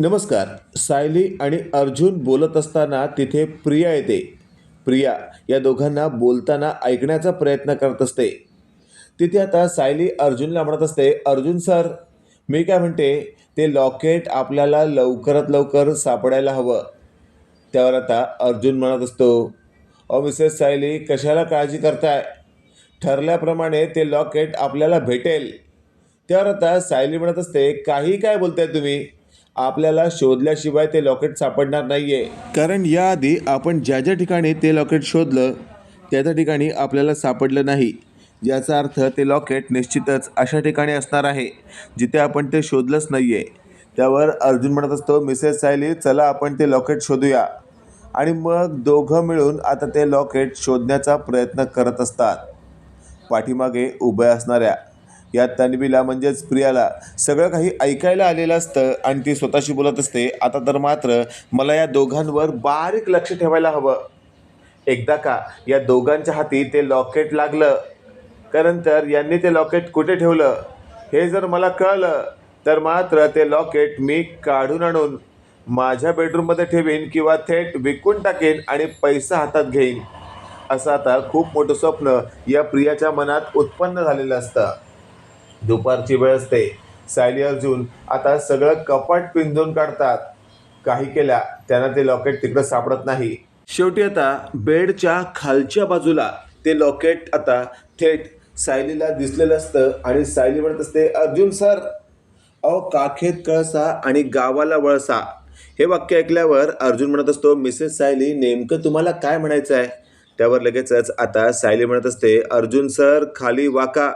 नमस्कार सायली आणि अर्जुन बोलत असताना तिथे प्रिया येते. प्रिया या दोघांना बोलताना ऐकण्याचा प्रयत्न करत असते. तिथे आता सायली अर्जुनला म्हणत असते अर्जुन सर मी काय म्हणते ते लॉकेट आपल्याला लवकरात लवकर सापडायला हवं. त्यावर आता अर्जुन म्हणत असतो अ मिसेस सायली कशाला काळजी करताय? ठरल्याप्रमाणे ते लॉकेट आपल्याला भेटेल. त्यावर आता सायली म्हणत असते काही काय बोलताय तुम्ही? आपल्याला शोधल्याशिवाय ते लॉकेट सापडणार नाही आहे कारण याआधी आपण ज्या ज्या ठिकाणी ते लॉकेट शोधलं त्या त्या ठिकाणी आपल्याला सापडलं नाही. याचा अर्थ ते लॉकेट निश्चितच अशा ठिकाणी असणार आहे जिथे आपण ते शोधलंच नाही आहे त्यावर अर्जुन म्हणत असतो मिसेस सायली चला आपण ते लॉकेट शोधूया. आणि मग दोघं मिळून आता ते लॉकेट शोधण्याचा प्रयत्न करत असतात. पाठीमागे उभ्या असणाऱ्या या तन्वीला म्हणजेच प्रियाला सगळं काही ऐकायला आलेलं असतं. आणि ती स्वतःशी बोलत असते. आता तर मात्र मला या दोघांवर बारीक लक्ष ठेवायला हवं. एकदा का या दोघांच्या हाती ते लॉकेट लागलं. कारण तर यांनी ते लॉकेट कुठे ठेवलं? हे जर मला कळलं तर मात्र ते लॉकेट मी काढून आणून माझ्या बेडरूममध्ये ठेवीन किंवा थेट विकून टाकेन आणि पैसा हातात घेईन. असं आता खूप मोठं स्वप्न या प्रियाच्या मनात उत्पन्न झालेलं असतं. दुपारची वेळ असते. सायली अर्जुन आता सगळं कपाट पिंजून काढतात. काही केल्या त्यांना ते लॉकेट तिकडं सापडत नाही. शेवटी आता बेडच्या खालच्या बाजूला ते लॉकेट आता थेट सायलीला दिसलेलं असतं आणि सायली म्हणत असते अर्जुन सर अहो काखेत कळसा आणि गावाला वळसा? हे वाक्य ऐकल्यावर अर्जुन म्हणत असतो मिसेस सायली नेमकं तुम्हाला काय म्हणायचं आहे त्यावर लगेचच आता सायली म्हणत असते अर्जुन सर खाली वाका.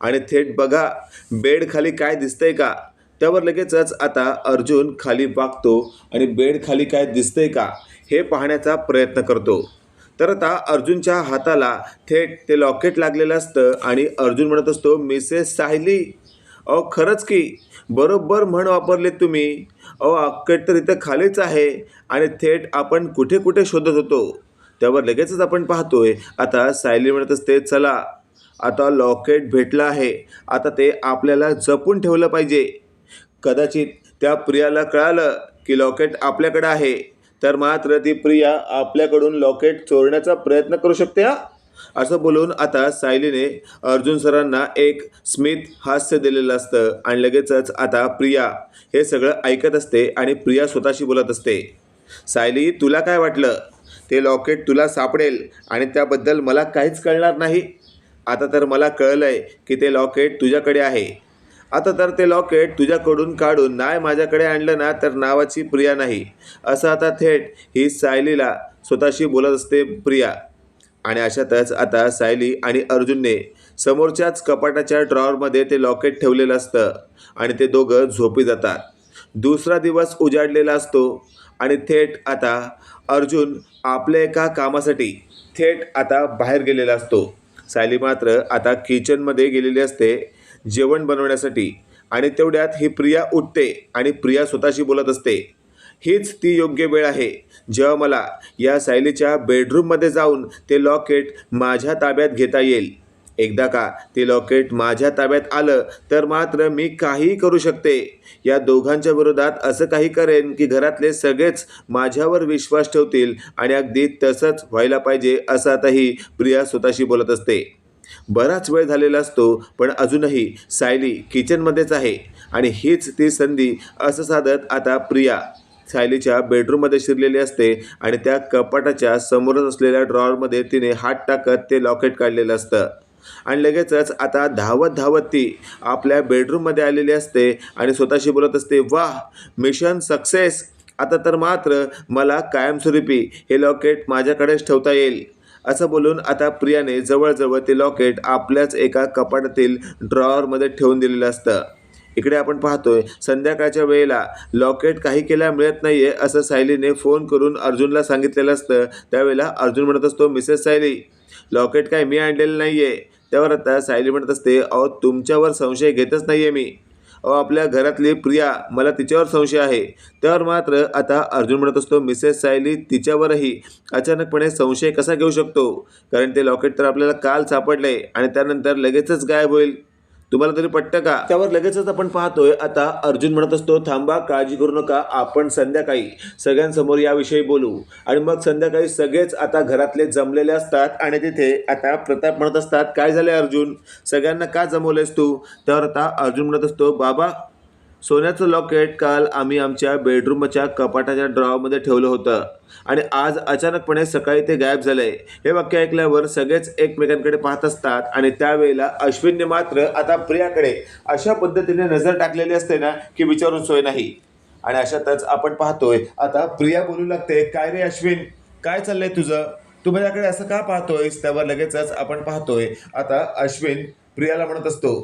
आणि थेट बघा बेड खाली काय दिसतंय का? त्यावर लगेचच आता अर्जुन खाली वागतो आणि बेड खाली काय दिसतंय का हे पाहण्याचा प्रयत्न करतो. तर आता अर्जुनच्या हाताला थेट ते लॉकेट लागलेलं असतं आणि अर्जुन म्हणत असतो मिसेस सायली अहो खरंच की बरोबर म्हण वापरले तुम्ही. अहो अक्कट तर इथं खालीच आहे आणि थेट आपण कुठे कुठे शोधत होतो. त्यावर लगेचच आपण पाहतोय आता सायली म्हणत असते चला आता लॉकेट भेटलं आहे. आता ते आपल्याला जपून ठेवलं पाहिजे. कदाचित त्या प्रियाला कळालं की लॉकेट आपल्याकडं आहे. तर मात्र ती प्रिया आपल्याकडून लॉकेट चोरण्याचा प्रयत्न करू शकते हा? असं बोलून आता सायलीने अर्जुन सरांना एक स्मित हास्य दिलेलं असतं आणि लगेचच आता प्रिया हे सगळं ऐकत असते आणि प्रिया स्वतःशी बोलत असते. सायली तुला काय वाटलं? ते लॉकेट तुला सापडेल आणि त्याबद्दल मला काहीच कळणार नाही. आता तर मला कळलं आहे की ते लॉकेट तुझ्याकडे आहे. आता तर ते लॉकेट तुझ्याकडून काढून नाही माझ्याकडे आणलं ना तर नावाची प्रिया नाही. असं आता थेट ही सायलीला स्वतःशी बोलत असते प्रिया. आणि अशातच आता सायली आणि अर्जुनने समोरच्याच कपाटाच्या ड्रॉवरमध्ये ते लॉकेट ठेवलेलं असतं आणि ते दोघं झोपी जातात. दुसरा दिवस उजाडलेला असतो आणि थेट आता अर्जुन आपल्या एका कामासाठी थेट आता बाहेर गेलेला असतो. सायली मात्र आता किचनमध्ये गेलेली असते जेवण बनवण्यासाठी. आणि तेवढ्यात ही प्रिया उठते आणि प्रिया स्वतःशी बोलत असते. हीच ती योग्य वेळ आहे. जेव्हा मला या सायलीच्या बेडरूममध्ये जाऊन ते लॉकेट माझ्या ताब्यात घेता येईल. एकदा का ते लॉकेट माझ्या ताब्यात आलं तर मात्र मी काहीही करू शकते. या दोघांच्या विरोधात असं काही करेन की घरातले सगळेच माझ्यावर विश्वास ठेवतील आणि अगदी तसंच व्हायला पाहिजे असं आताही प्रिया स्वतःशी बोलत असते. बराच वेळ झालेला असतो पण अजूनही सायली किचनमध्येच आहे आणि हीच ती संधी असं साधत आता प्रिया सायलीच्या बेडरूममध्ये शिरलेली असते आणि त्या कपाटाच्या समोरच असलेल्या ड्रॉवरमध्ये तिने हात टाकत ते लॉकेट काढलेलं असतं. आणि लगेचच आता धावत धावत ती आपल्या बेडरूममध्ये आलेली असते आणि स्वतःशी बोलत असते वाह मिशन सक्सेस आता तर मात्र मला कायमस्वरूपी हे लॉकेट माझ्याकडेच ठेवता येईल. असं बोलून आता प्रियाने जवळजवळ ते लॉकेट आपल्याच एका कपाटातील ड्रॉवरमध्ये ठेवून दिलेलं असतं. इकडे आपण पाहतोय संध्याकाळच्या वेळेला लॉकेट काही केल्या मिळत नाही आहे असं सायलीने फोन करून अर्जुनला सांगितलेलं असतं. त्यावेळेला अर्जुन म्हणत असतो मिसेस सायली लॉकेट काय मी आणलेलं नाही आहे त्यावर आता सायली म्हणत असते अहो तुमच्यावर संशय घेतच नाही आहे मी. अहो आपल्या घरातली प्रिया मला तिच्यावर संशय आहे. त्यावर मात्र आता अर्जुन म्हणत असतो मिसेस सायली तिच्यावरही अचानकपणे संशय कसा घेऊ शकतो? कारण ते लॉकेट तर आपल्याला काल सापडले आणि त्यानंतर लगेचच गायब होईल. तुम्हाला तरी पटतं का? त्यावर लगेचच आपण पाहतोय आता अर्जुन म्हणत असतो थांबा काळजी करू नका आपण संध्याकाळी सगळ्यांसमोर याविषयी बोलू. आणि मग संध्याकाळी सगळेच आता घरातले जमलेले असतात आणि तिथे आता प्रताप म्हणत असतात काय झाले अर्जुन? सगळ्यांना का जमवलेस तू? त्यावर आता अर्जुन म्हणत असतो बाबा सोन्याचं लॉकेट काल आम्ही आमच्या बेडरूमच्या कपाटाच्या ड्रॉमध्ये ठेवलं होतं. आणि आज अचानकपणे सकाळी ते गायब झालंय हे वाक्य ऐकल्यावर सगळेच एकमेकांकडे पाहत असतात आणि त्यावेळेला अश्विनने मात्र आता प्रियाकडे अशा पद्धतीने नजर टाकलेली असते ना की विचारून सोय नाही. आणि अशातच आपण पाहतोय आता प्रिया बोलू लागते काय रे अश्विन? काय चाललंय तुझं? तू माझ्याकडे असं का पाहतोयस? त्यावर लगेचच आपण पाहतोय. आता अश्विन प्रियाला म्हणत असतो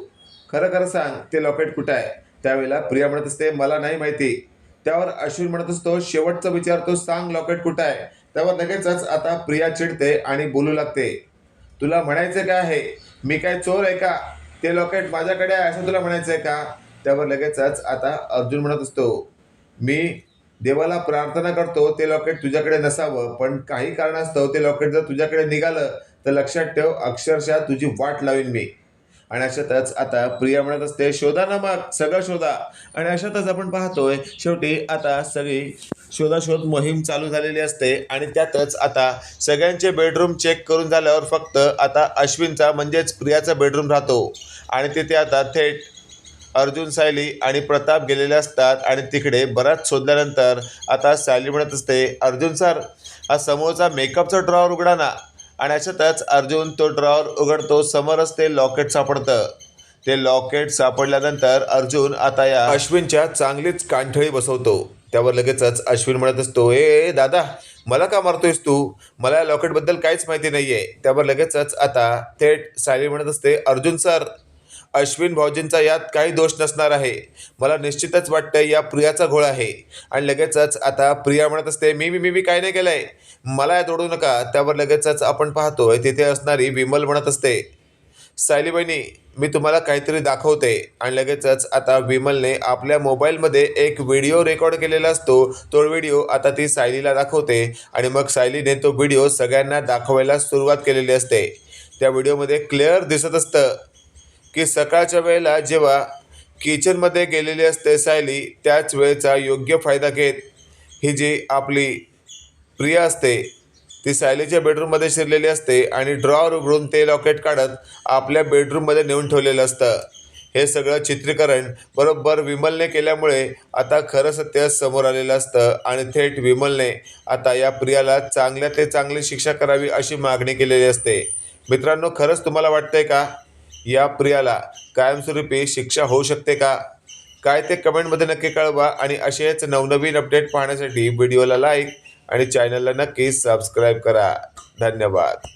खरं खरं सांग ते लॉकेट कुठं आहे? त्यावेळेला प्रिया म्हणत असते मला नाही माहिती. त्यावर अश्विन म्हणत असतो शेवटचा विचार तो सांग लॉकेट कुठं आहे. त्यावर लगेचच आता प्रिया चिडते आणि बोलू लागते तुला म्हणायचं काय आहे? मी काय चोर आहे का? ते लॉकेट माझ्याकडे आहे असं तुला म्हणायचं आहे का? त्यावर लगेचच आता अर्जुन म्हणत असतो मी देवाला प्रार्थना करतो ते लॉकेट तुझ्याकडे नसावं पण काही कारणास्तव ते लॉकेट जर तुझ्याकडे निघालं तर लक्षात ठेव अक्षरशः तुझी वाट लावीन मी. आणि अशातच आता प्रिया म्हणत असते शोधा ना मग सगळं शोधा. आणि अशातच आपण पाहतोय शेवटी आता सगळी शोधाशोध मोहीम चालू झालेली असते आणि त्यातच आता सगळ्यांचे बेडरूम चेक करून झाल्यावर फक्त आता अश्विनचा म्हणजेच प्रियाचा बेडरूम राहतो. आणि तिथे आता थेट अर्जुन सायली आणि प्रताप गेलेले असतात आणि तिकडे बराच शोधल्यानंतर आता सायली म्हणत असते अर्जुन सर हा समोरचा मेकअपचा ड्रॉवर उघडा ना. आणि अशातच अर्जुन तो ड्रॉवर उघडतो समोरच ते लॉकेट सापडतं. ते लॉकेट सापडल्यानंतर अर्जुन आता या अश्विनच्या चांगलीच कांठळी बसवतो. त्यावर लगेचच अश्विन म्हणत असतो ए ए, दादा मला का मारतोयस तू? मला या लॉकेटबद्दल काहीच माहिती नाही आहे त्यावर लगेचच आता थेट सायली म्हणत असते अर्जुन सर अश्विन भाऊजींचा यात काही दोष नसणार आहे. मला निश्चितच वाटतं या प्रियाचा घोळ आहे. आणि लगेचच आता प्रिया म्हणत असते मी मी मी मी काय नाही केलंय. मला यात ओढू नका. त्यावर लगेचच आपण पाहतोय. तिथे असणारी विमल म्हणत असते सायली बहिणी मी तुम्हाला काहीतरी दाखवते. आणि लगेचच आता विमलने आपल्या मोबाईलमध्ये एक व्हिडिओ रेकॉर्ड केलेला असतो. तो व्हिडिओ आता ती सायलीला दाखवते. आणि मग सायलीने तो व्हिडिओ सगळ्यांना दाखवायला सुरुवात केलेली असते. त्या व्हिडिओमध्ये क्लिअर दिसत असतं. की सकाळच्या वेळेला जेव्हा किचनमध्ये गेलेली असते सायली त्याच वेळेचा योग्य फायदा घेत ही जी आपली प्रिया असते ती सायलीच्या बेडरूममध्ये शिरलेली असते आणि ड्रॉवर उघडून ते लॉकेट काढत आपल्या बेडरूममध्ये नेऊन ठेवलेलं असतं. हे सगळं चित्रीकरण बरोबर विमलने केल्यामुळे आता खरं सत्य समोर आलेलं असतं आणि थेट विमलने आता या प्रियाला चांगल्या ते चांगली शिक्षा करावी अशी मागणी केलेली असते. मित्रांनो खरंच तुम्हाला वाटतंय का? या प्रियाला कायमस्वरूपी शिक्षा होऊ शकते का? काय ते कमेंटमध्ये नक्की कळवा आणि असेच नवनवीन अपडेट पाहण्यासाठी व्हिडिओला लाईक आणि चॅनलला नक्की सबस्क्राईब करा. धन्यवाद.